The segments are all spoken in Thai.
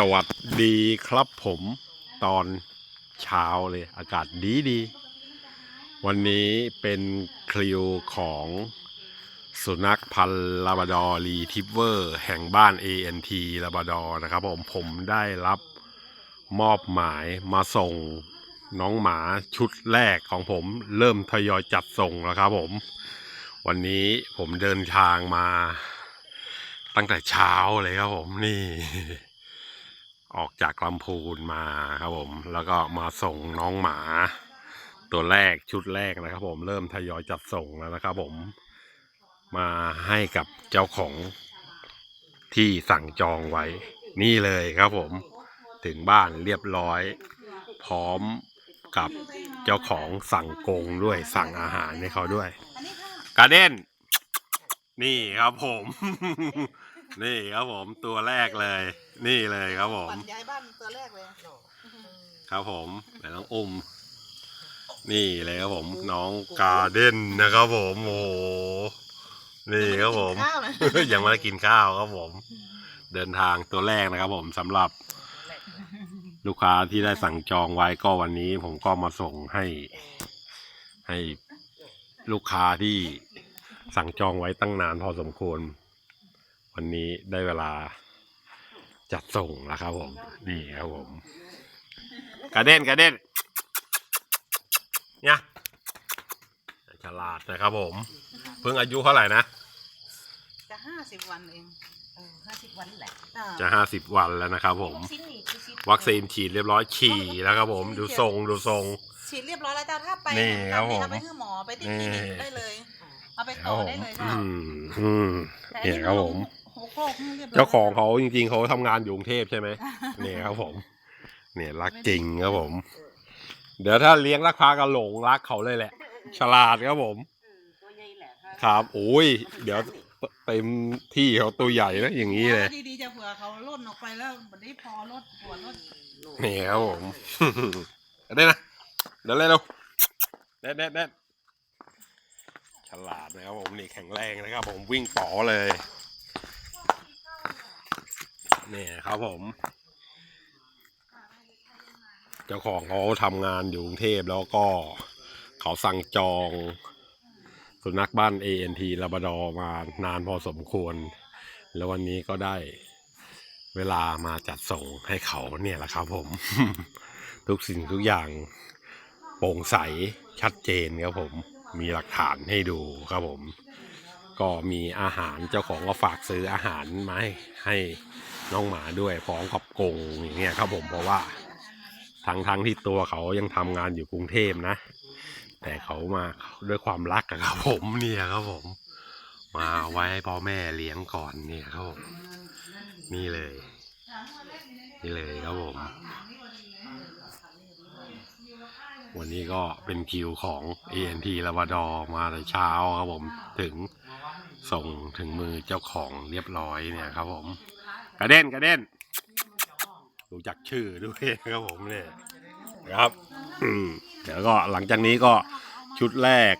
สวัสดีครับผมตอนเช้าเลยอากาศดีดี วันนี้เป็นคลิวของสุนัขพันธ์ลาบาดอรีทิเวอร์ แห่งบ้าน ANT ลาบาดอนะครับผมผมได้รับมอบหมายมาส่งน้องหมาชุดแรกของผมเริ่มทยอยจัดส่งแล้วครับผม วันนี้ผมเดินทางมาตั้งแต่เช้าเลยครับผมนี่ ออกจากลำพูนมาครับผม แล้วก็มาส่งน้องหมา ตัวแรกชุดแรกนะครับ ผมเริ่มทยอยจัดส่งแล้วนะครับ ผมมาให้กับเจ้าของที่สั่งจองไว้ นี่เลยครับผมถึงบ้านเรียบร้อย พร้อมกับเจ้าของสั่งกงด้วยสั่งอาหารให้เขาด้วย การเด้นนี่ครับผม นี่ครับผมตัวแรกเลย นี่เลยครับผม ปั่นย้ายบ้านตัวแรกเลยครับผมไหนน้องอุ้มนี่เลยครับผมน้องการเด้นนะครับผมโอ้โหนี่ครับผม ข้าวนะ ยังไม่ได้กินข้าวครับผม เดินทางตัวแรกนะครับผมสำหรับ ลูกค้าที่ได้สั่งจองไว้ก็วันนี้ ผมก็มาส่งให้ ให้ลูกค้าที่สั่งจองไว้ตั้งนานพอสมควร วันนี้ได้เวลาจัดส่งแล้วครับผม นี่ครับผม กระเด็นกระเด็นเนี่ยฉลาดนะครับผม เพิ่งอายุเท่าไหร่นะ จะห้าสิบวันเองเออห้าสิบวันแหละอ่าจะห้าสิบวันแล้วนะครับผมชิ้นนี้คือชิ้นวัคซีนฉีดเรียบร้อยฉี่แล้วครับผม ดูทรงดูทรง ฉีดเรียบร้อยแล้วเจ้าถ้าไปนี่ครับผมเอาไปให้หมอไปที่คลินิกนี่ได้เลย เอาไปครัต่บอผมได้เลยอืค่ะมอืมแต่อัเนี่ยครับผม หกโรคนี่รียบร้ยเจ้าของเขาจริงๆเขาทำงานอยู่กรุงเทพใช่ไหมเนี่ยครับผม เนี่ยรักจริงครับผม เดี๋ยวถ้าเลี้ยงรักพากันหลงรักเขาเลยแหละ ฉลาดครับผมตัวใหญ่แหละถ้าครับโอ้ย เดี๋ยวเต็มที่เขาตัวใหญ่นะอย่างนี้เลย ดีๆจะเผื่อเขาล่นออกไปแล้ววันนี้พอรถปวดรถนี่ครับผมได้นะ เดี๋ยวเล่นเร็วเด็ดเด็ดเด็ดฉลาดนะครับผมนี่แข็งแรงนะครับผมวิ่งป๋อเลย นี่ครับผม เจ้าของเขาทำงานอยู่กรุงเทพแล้วก็เขาสั่งจองสุนัขบ้าน ANT ลาบราดอมานานพอสมควร แล้ววันนี้ก็ได้เวลามาจัดส่งให้เขาเนี่ยแหละครับผม ทุกสิ่งทุกอย่างโปร่งใสชัดเจนครับผม มีหลักฐานให้ดูครับผม ก็มีอาหารเจ้าของก็ฝากซื้ออาหารมาให้ให้น้องหมาด้วยพร้อมกับกงอย่างเงี้ยครับผมเพราะว่าทั้งทั้งที่ตัวเขายังทำงานอยู่กรุงเทพนะ แต่เขามาด้วยความรักครับผมเนี่ยครับผมมาเอาไว้ให้พ่อแม่เลี้ยงก่อนเนี่ยครับผมนี่เลย นี่เลยครับผมวันนี้ก็เป็นคิวของ ANT ลาวาดอมาแต่เช้าครับผมถึง ส่งถึงมือเจ้าของเรียบร้อยเนี่ยครับผมกระเด็นกระเด็นรู้จักชื่อด้วยครับผมเนี่ยครับเดี๋ยวก็หลังจากนี้ก็ชุดแรก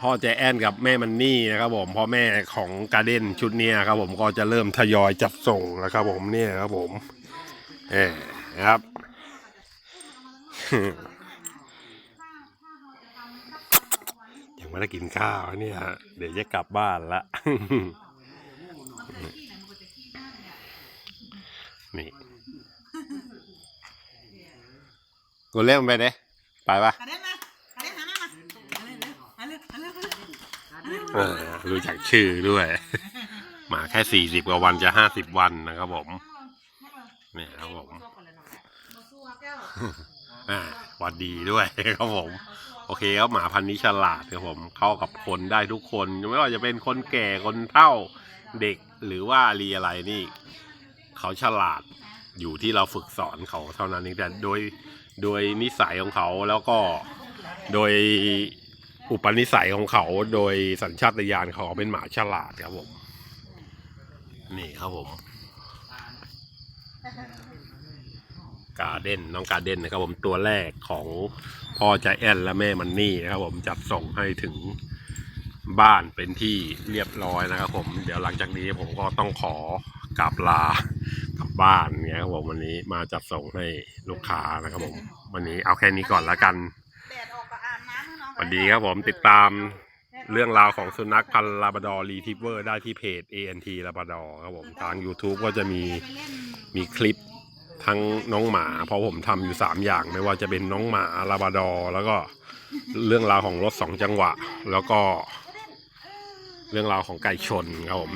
พ่อใจแอนกับแม่มันนี่นะครับผมพ่อแม่ของการ์เด้นชุดเนี้ยครับผมก็จะเริ่มทยอยจัดส่งแล้วครับผมเนี่ยครับผมเออครับ ยังไม่ได้กินข้าวเนี่ย เดี๋ยวจะกลับบ้านละ นี่กูเล่นไปเด้ไปปะกระเด็นมากระเด็นหาแม่มาเอาเร็วเอาเร็วเอาเร็วเอาเร็วเออรู้จักชื่อด้วยหมาแค่สี่สิบกว่าวันจะห้าสิบวันนะครับผม เนี่ยครับผมมาสู้แก้ว อ่าหวัดดีด้วยครับผม โอเคครับหมาพันธุ์นี้ฉลาดครับผมเข้ากับคนได้ทุกคนไม่ว่าจะเป็นคนแก่คนเฒ่าเด็กหรือว่ารีอะไรนี่ เขาฉลาดอยู่ที่เราฝึกสอนเขาเท่านั้นเองแต่โดยโดยนิสัยของเขาแล้วก็โดยอุปนิสัยของเขาโดยสัญชาตญาณเขาเป็นหมาฉลาดครับผม นี่ครับผม การเด้นน้องการเด้นนะครับผมตัวแรกของพ่อใจแอนและแม่มันนี่นะครับผมจัดส่งให้ถึงบ้านเป็นที่เรียบร้อยนะครับผมเดี๋ยวหลังจากนี้ผมก็ต้องขอกราบลากับบ้านเนี่ยครับผมวันนี้มาจัดส่งให้ลูกค้านะครับผม วันนี้เอาแค่นี้ก่อนละกันแดดออกก็อาบน้ำให้น้องสวัสดีครับผมติดตามเรื่องราวของสุนัขพันธุ์ลาบราดอร์รีทิเวอร์ได้ที่เพจ ANT ลาบราดอร์ครับผมทาง YouTube ก็จะมีมีคลิป ทั้งน้องหมาเพราะผมทำอยู่ 3 อย่าง ไม่ว่าจะเป็นน้องหมาลาบาดอร์แล้วก็เรื่องราวของรถสองจังหวะ แล้วก็ เรื่องราวของไก่ชนครับผม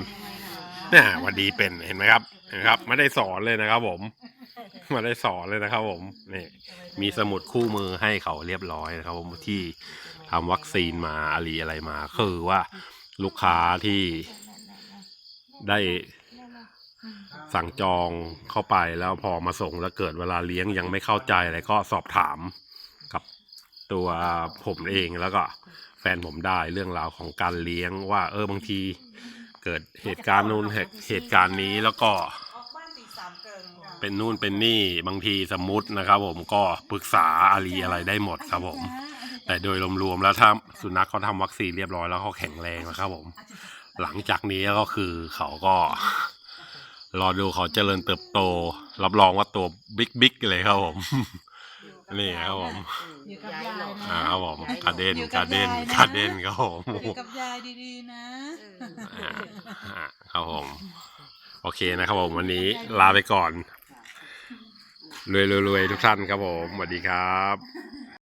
เนี่ยวันดีเป็นเห็นไหมครับเห็นไหมครับ ไม่ได้สอนเลยนะครับผมไมาได้สอนเลยนะครับผมนี่มีสมุดคู่มือให้เขาเรียบร้อยนะครับผมที่ทำวัคซีนมาอะไรอะไรมา คือว่าลูกค้าที่ได้ สั่งจองเข้าไปแล้วพอมาส่งแล้วเกิดเวลาเลี้ยงยังไม่เข้าใจอะไรก็สอบถามกับตัวผมเองแล้วก็แฟนผมได้เรื่องราวของการเลี้ยงว่าเออบางทีเกิดเหตุการณ์นู้นเหตุการณ์นี้แล้วก็เป็นนู่นเป็นนี่บางทีสมมุตินะครับ ผมก็ปรึกษาอารีอะไรได้หมดครับผม แต่โดยรวมๆแล้วถ้าสุนัขเขาทำวัคซีนเรียบร้อยแล้วเขาแข็งแรงแล้วครับผม หลังจากนี้ก็คือเขาก็ รอดูเขาเจริญเติบโต รับรองว่าตัวบิ๊กบิ๊กเลยครับผม นี่ครับผมอยู่กับยายนะอ่าครับผมกระเด็นอยู่กกัระบเด็นยายนะกระเด็นครับผมอยู่กับยายดีๆนะอ่าอ่าครับผม โอเคนะครับผมวันนี้ลาไปก่อนรวยๆๆทุกท่านครับผมสวัสดีครับ